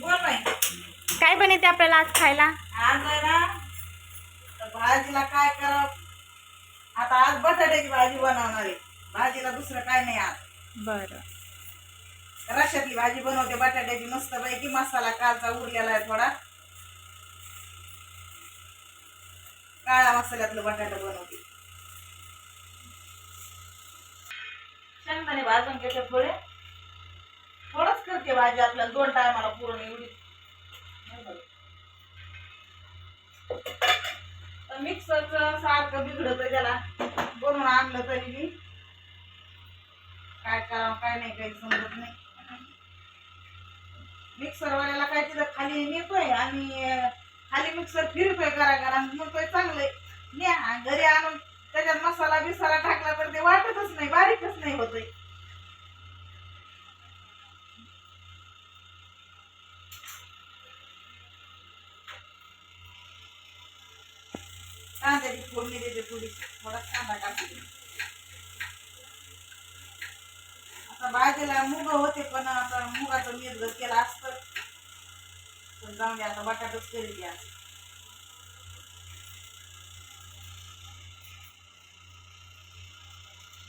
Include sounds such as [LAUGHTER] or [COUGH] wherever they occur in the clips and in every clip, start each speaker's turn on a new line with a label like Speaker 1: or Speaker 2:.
Speaker 1: बोल बाई.
Speaker 2: काय बनवते आपल्याला आज खायला?
Speaker 1: आज आहे ना तर भाजीला काय करावं? आता आज बटाट्याची भाजी बनवणार आहे. भाजीला दुसरं काय नाही आज.
Speaker 2: बरं.
Speaker 1: रश्यातली भाजी बनवते बटाट्याची मस्त पैकी मसाला कालचा उरलेला आहे थोडा. काळा मसाल्यातलं बटाटा बनवते. शेंगदाणे भाजून घेते थोडे. थोडंच भाजी आपल्याला दोन टायमाला पूर्ण एवढी. तर मिक्सरचं सारखं बिघडत त्याला. बनवून आणलं तरी बी. काय करावं काय नाही काही समजत नाही. मिक्सरवाल्याला काय तिथं खाली नेतोय आणि खाली मिक्सर फिरतोय करा करा म्हणतोय चांगलंय न्या घरी आणून. त्याच्यात मसाला बिसाला टाकला तर ते वाटतच नाही बारीकच नाही होतंय कांद्याची फोडणी देते थोडी थोडा कांदा टाकते आता भाजीला मुग होते पण आता मुगाचं निर्गत केला असतं पण जाऊन दे आता बटाटाच करीत या.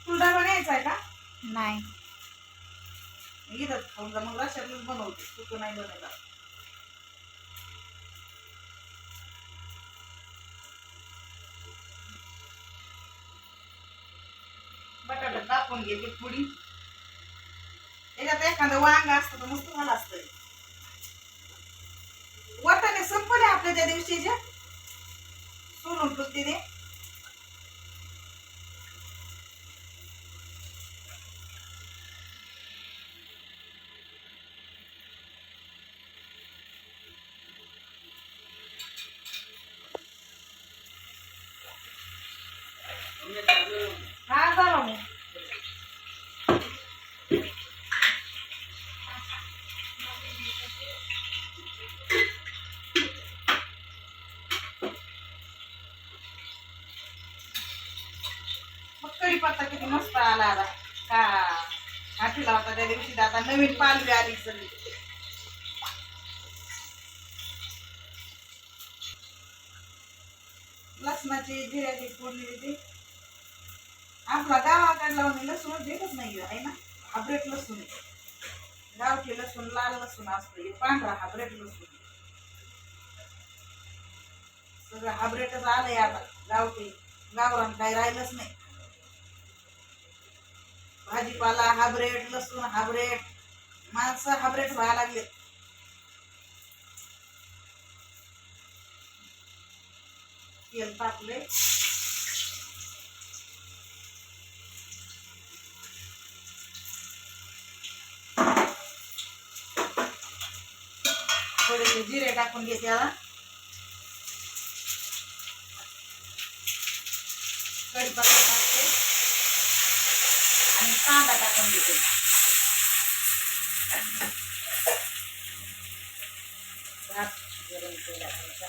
Speaker 1: तुला बनायचं आहे का?
Speaker 2: नाही.
Speaker 1: इथंच खाऊन जा मग रशातच बनवते तुझं नाही बनवता बटाटा कापून घेते पुडी त्याच्यात एखादं वांग असतं तर मस्त झालं असतं. वाटाणे संपले आपल्या त्या दिवशीचे सोलून ठेवते हा झालं मग. नवीन पालवी आली सगळी. लसणाची जिऱ्याची फोडणी देते. आपला गावाकडला लावून लसूण देतच नाही आहे ना? हाब्रेट लसूण. आहे गावठी लसूण लाल लसूण असतं. हे पांढरा हाब्रेट लसूण. सगळं हाब्रेटच आलंय आता गावठी. गावरान काही राहिलंच नाही. भाजीपाला हाब्रेट लसूण हाब्रेट. माणसं हाब्रेट व्हायला लागले. तेल टाकले. थोडेसे जिरे टाकून घेते आता. कढीपत्ता टाकते. आणि कांदा टाकून घेते. गरम केला थोडासा.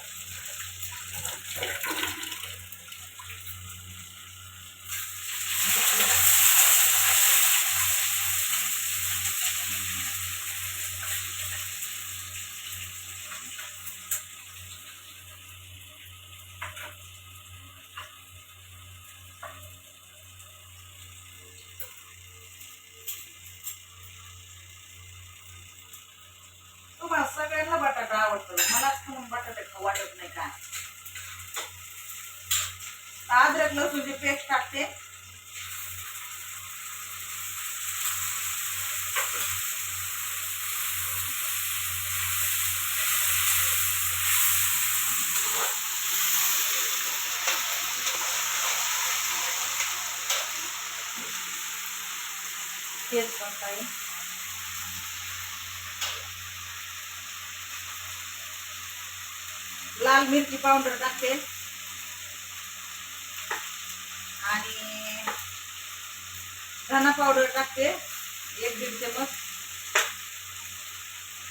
Speaker 1: तुम्हाला सगळ्यांना बटाटा आवडतो मलाच म्हणून बटाटे खाऊ वाटत नाही का अद्रक लसूणची पेस्ट टाकते तेल लाल मिरची पावडर टाकते. आणि धना पावडर टाकते एक दीड चमच.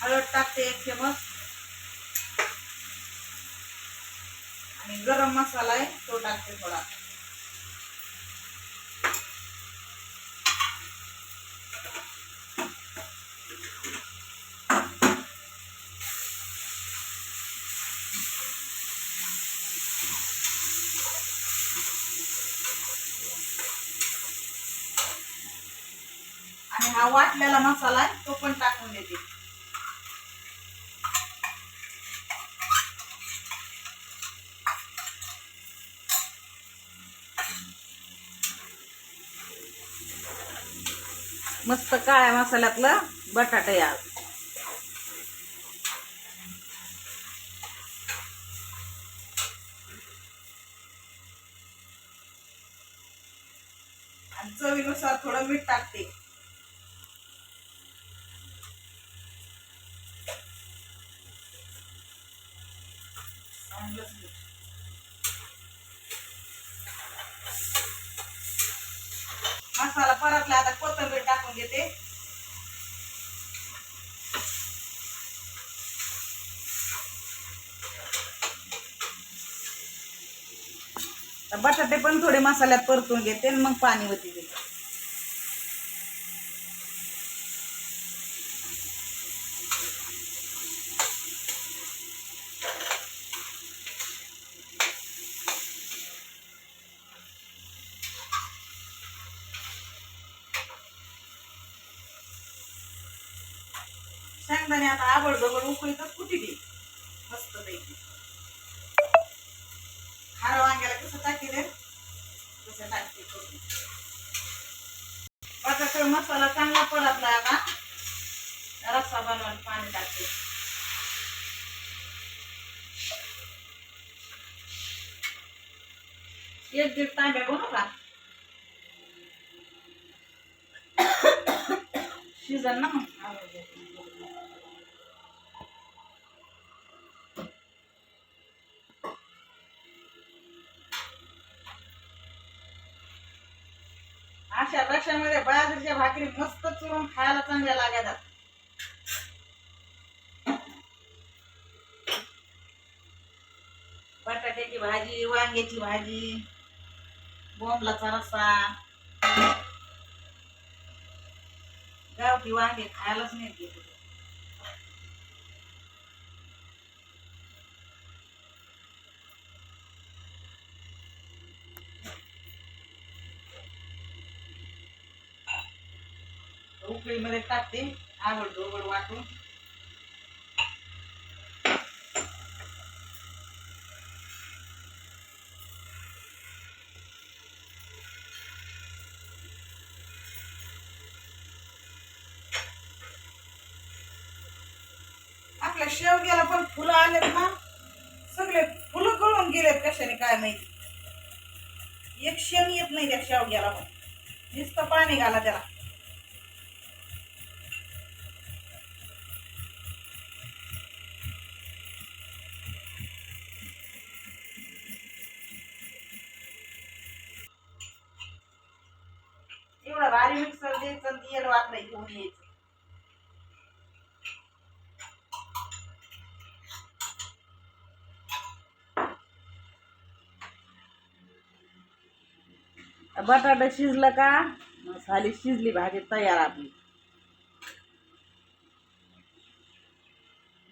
Speaker 1: हळद टाकते एक चमच. आणि गरम मसाला आहे तो टाकते थोडा. हा वाटलेला मसाला आहे, तो पण टाकून देते. मस्त काळ्या मसाल्यातलं बटाटा या चवीनुसार थोडं मीठ टाकते. मसाला परतला आता कोथंबीर टाकून घेते. बटाटे पण थोडे मसाल्यात परतून घेते मग पाणी होती देते. शेंगदाणे आता आवड जवळ उकळीतच कुठे दे. मस्त पैकी. खारं वांग्याला कसं टाकी तसं टाकते करून मसाला चांगला परतला आता. रस्सा बनवून पाणी टाकते. एक दीड तांब्या बनवू का? [COUGHS] शिजन ना मग. रशामध्ये भाकरी मस्त चुरून खायला चांगल्या लागतात. बटाट्याची भाजी वांग्याची भाजी बोंबलाचा रस्सा गावठी वांगे खायलाच नाही उकळीमध्ये टाकते आवड दोबड वाटून. आपल्या शेवग्याला पण फुलं आलेत ना. सगळे फुलं गळून गेलेत कशाने काय माहिती. एक शेण येत नाही त्या शेवग्याला पण. नुसतं पाणी घाला त्याला एवढा भारी मिक्सर द्यायचं आणि तेल वापराय घेऊन बटाटा शिजलं का? झाली शिजली भाजी तयार आपली.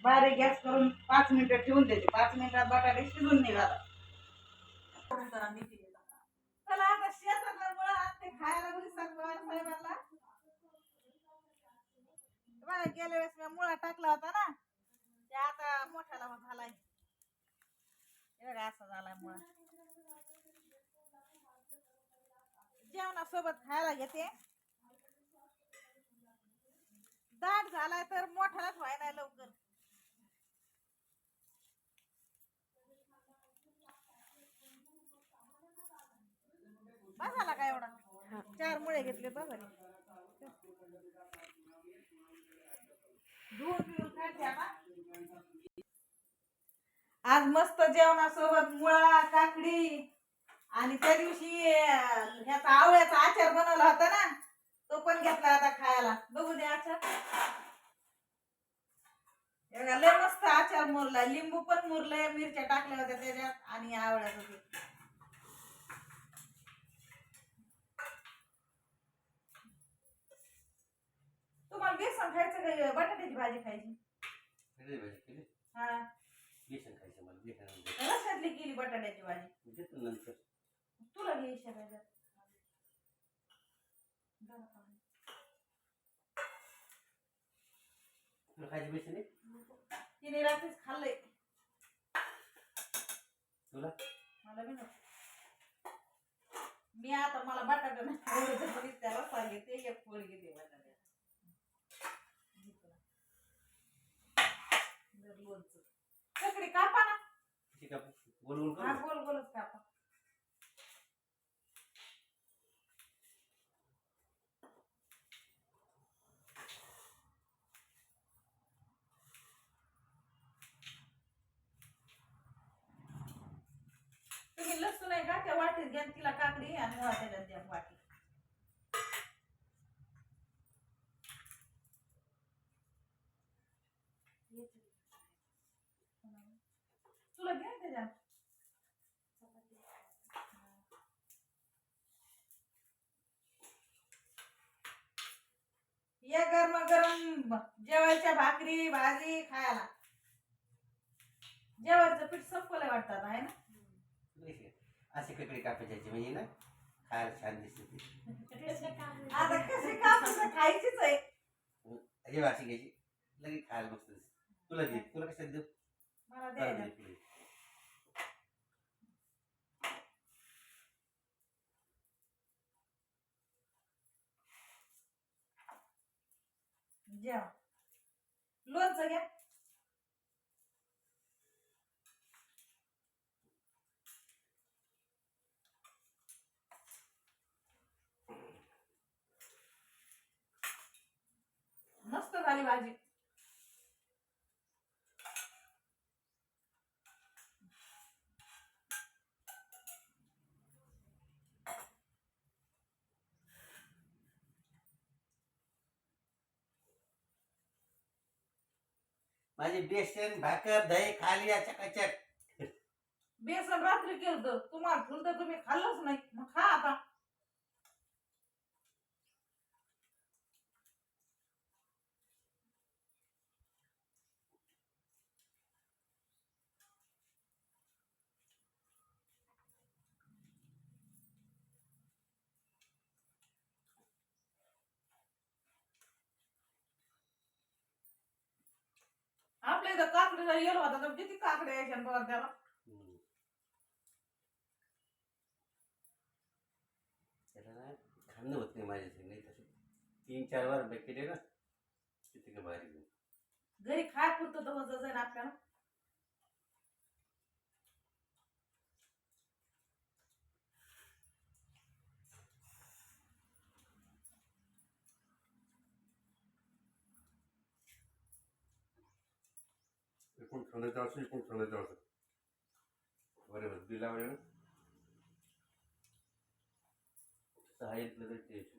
Speaker 1: बारीक गॅस करून पाच मिनिटं ठेवून देते. पाच मिनिटात बटाटे शिजून निघाला. चला आता शेतात खायला बघा गेल्या वेळेस मी मुळा टाकला होता ना ते आता मोठ्याला झालाय. हे बघा असा झालाय मुळा. जेवणासोबत खायला घेते. दाट झालाय तर मोठालाच नाही लवकर. बस झाला का एवढा? चार मुळे घेतले बस झाले धुवून बिवून काढते आता. आज मस्त जेवणासोबत मुळा काकडी आणि त्या दिवशी ह्याचा आवळ्याचा आचार बनवला होता ना तो पण घेतला आता खायला. बघू दे आचार. लय मस्त आचार मुरला. लिंबू पण मुरलंय मिरच्या टाकल्या होत्या त्याच्यात आणि आवळ्याचं बेसन खायचं का? बटाट्याची भाजी खायची.
Speaker 3: केली भाजी केली?
Speaker 1: हा.
Speaker 3: बेसन खायचं मला बेसन आणलं.
Speaker 1: रस्त्यातली केली बटाट्याची भाजी.
Speaker 3: देतो नंतर.
Speaker 1: तुला घे शेजारच्या.
Speaker 3: तुला खायचं बेसन आहे?
Speaker 1: तिने रात्रीच खाल्लंय.
Speaker 3: तुला?
Speaker 1: मला बी नको. मी आता मला बटाटा नाही आवडत त्याला सांगितले एक पोळी घेते बटाट्याला घे तुला. जर लोणचं. कापा ना
Speaker 3: ठीक आहे गोल गोल
Speaker 1: हा
Speaker 3: करू
Speaker 1: गोल गोलच कापा तुम्ही लसूण आहे का? त्या वाटीत घ्या तिला काकडी आणि त्याच्यात द्या वाटी घ्या ना त्याच्यात या गरम गरम जेवायच्या भाकरी भाजी खायला. जेवायचं पीठ संपलं वाटतात आहे ना?
Speaker 3: असे ककडे कापायचे म्हणजे ना खायला छान दिसते
Speaker 1: आता कसे कापून खायचीच आहे.
Speaker 3: अशी वाशी घ्यायची. लगेच खायला मस्त दिसते तुला दे तुला कशात देऊ?
Speaker 1: मला
Speaker 3: मला
Speaker 1: द्यायला घ्या. लोणचं घ्या. मस्त झाली भाजी.
Speaker 3: माझी बेसन भाकर दही खाली याच्या चकाचक.
Speaker 1: बेसन रात्री केलं तुम्हाला फुलत तर तुम्ही खाल्लंच नाही. मग खा आता. आपल्या इथं काकडीला येलो होता तर किती काकडे यायच्या बघा त्याला.
Speaker 3: त्याला ना खाणं होत नाही माझ्या नाही तसे तीन चार वार ना किती भारी.
Speaker 1: घरी खाय पुरतं तर जाईल आपल्याला
Speaker 3: एकूण खाण्याचं असं एकूण खाण्याचं असं बरोबर बिलावर ना सहा येतलं तरी टेन्शन नाही.